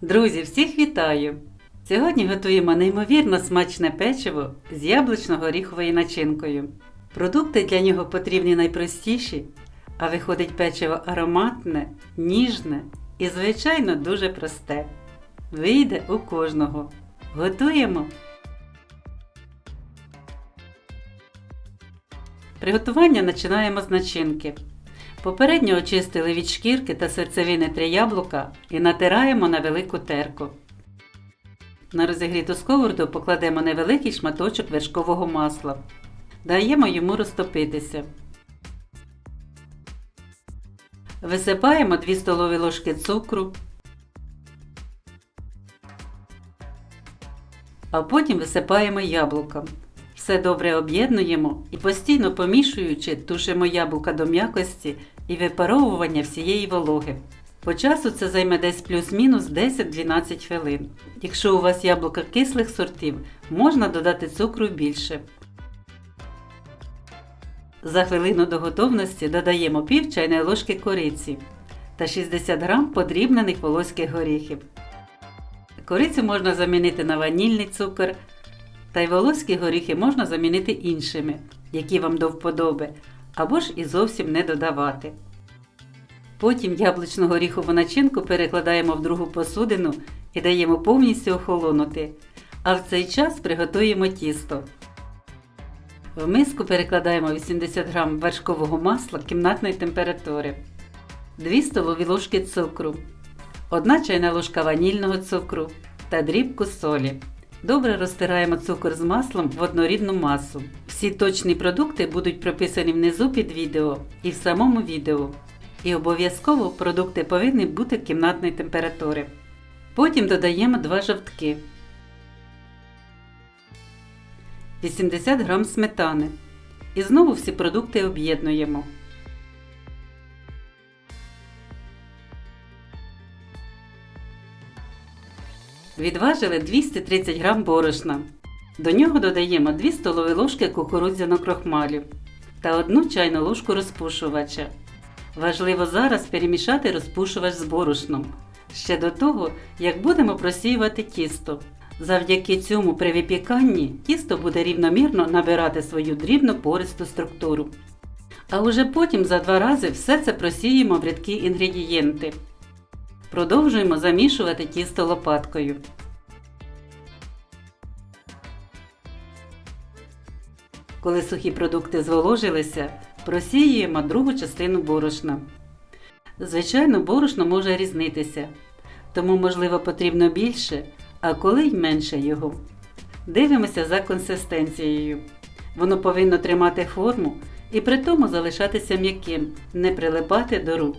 Друзі, всіх вітаю! Сьогодні готуємо неймовірно смачне печиво з яблучно-горіховою начинкою. Продукти для нього потрібні найпростіші, а виходить печиво ароматне, ніжне і, звичайно, дуже просте. Вийде у кожного. Готуємо! Приготування починаємо з начинки. Попередньо очистили від шкірки та серцевини три яблука і натираємо на велику терку. На розігріту сковороду покладемо невеликий шматочок вершкового масла. Даємо йому розтопитися. Висипаємо 2 столові ложки цукру. А потім висипаємо яблука. Все добре об'єднуємо і постійно помішуючи, тушимо яблука до м'якості і випаровування всієї вологи. По часу це займе десь плюс-мінус 10-12 хвилин. Якщо у вас яблука кислих сортів, можна додати цукру більше. За хвилину до готовності додаємо пів чайної ложки кориці та 60 г подрібнених волоських горіхів. Корицю можна замінити на ванільний цукор, та й волоські горіхи можна замінити іншими, які вам до вподоби, або ж і зовсім не додавати. Потім яблучну горіхову начинку перекладаємо в другу посудину і даємо повністю охолонути. А в цей час приготуємо тісто. В миску перекладаємо 80 г вершкового масла кімнатної температури, 2 столові ложки цукру, 1 чайна ложка ванільного цукру та дрібку солі. Добре розтираємо цукор з маслом в однорідну масу. Всі точні продукти будуть прописані внизу під відео і в самому відео. І обов'язково продукти повинні бути кімнатної температури. Потім додаємо 2 жовтки, 80 г сметани. І знову всі продукти об'єднуємо. Відважили 230 г борошна. До нього додаємо 2 столові ложки кукурудзяного крохмалю та 1 чайну ложку розпушувача. Важливо зараз перемішати розпушувач з борошном ще до того, як будемо просіювати тісто. Завдяки цьому при випіканні тісто буде рівномірно набирати свою дрібно пористу структуру. А уже потім за два рази все це просіємо в рідкі інгредієнти. Продовжуємо замішувати тісто лопаткою. Коли сухі продукти зволожилися, просіюємо другу частину борошна. Звичайно, борошно може різнитися, тому, можливо, потрібно більше, а коли й менше його. Дивимося за консистенцією. Воно повинно тримати форму і при тому залишатися м'яким, не прилипати до рук.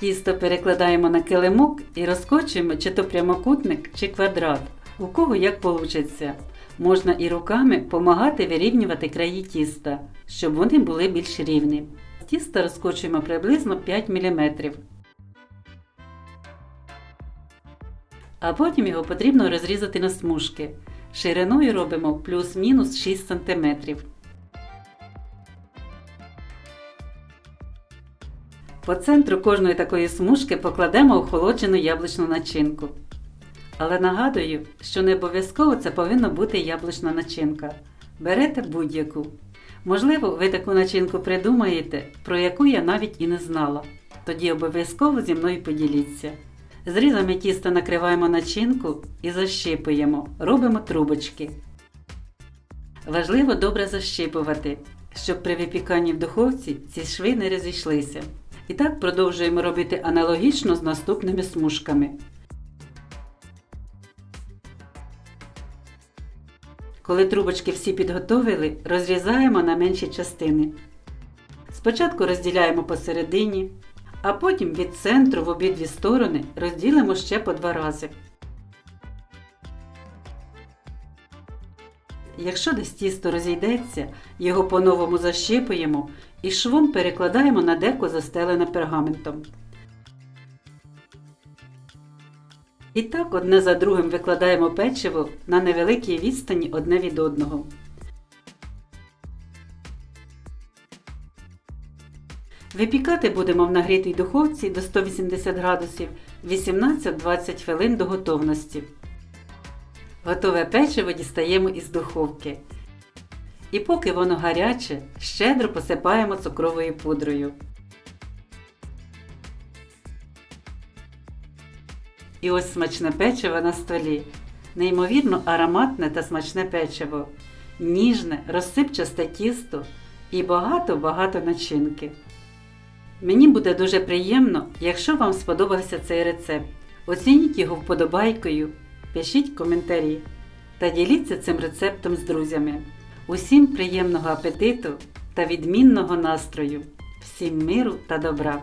Тісто перекладаємо на килимок і розкочуємо чи то прямокутник, чи квадрат. У кого як получиться. Можна і руками помагати вирівнювати краї тіста, щоб вони були більш рівні. Тісто розкочуємо приблизно 5 мм. А потім його потрібно розрізати на смужки. Шириною робимо плюс-мінус 6 см. По центру кожної такої смужки покладемо охолоджену яблучну начинку. Але нагадую, що не обов'язково це повинна бути яблучна начинка. Берете будь-яку. Можливо, ви таку начинку придумаєте, про яку я навіть і не знала. Тоді обов'язково зі мною поділіться. Зрізами тіста накриваємо начинку і защипуємо, робимо трубочки. Важливо добре защипувати, щоб при випіканні в духовці ці шви не розійшлися. І так продовжуємо робити аналогічно з наступними смужками. Коли трубочки всі підготовили, розрізаємо на менші частини. Спочатку розділяємо посередині, а потім від центру в обидві сторони розділимо ще по два рази. Якщо десь тісто розійдеться, його по-новому защипуємо і швом перекладаємо на деко застелене пергаментом. І так одне за другим викладаємо печиво на невеликій відстані одне від одного. Випікати будемо в нагрітій духовці до 180 градусів 18-20 хвилин до готовності. Готове печиво дістаємо із духовки. І поки воно гаряче, щедро посипаємо цукровою пудрою. І ось смачне печиво на столі. Неймовірно ароматне та смачне печиво, ніжне, розсипчасте тісто і багато-багато начинки. Мені буде дуже приємно, якщо вам сподобався цей рецепт. Оцініть його вподобайкою, пишіть коментарі та діліться цим рецептом з друзями. Усім приємного апетиту та відмінного настрою! Всім миру та добра!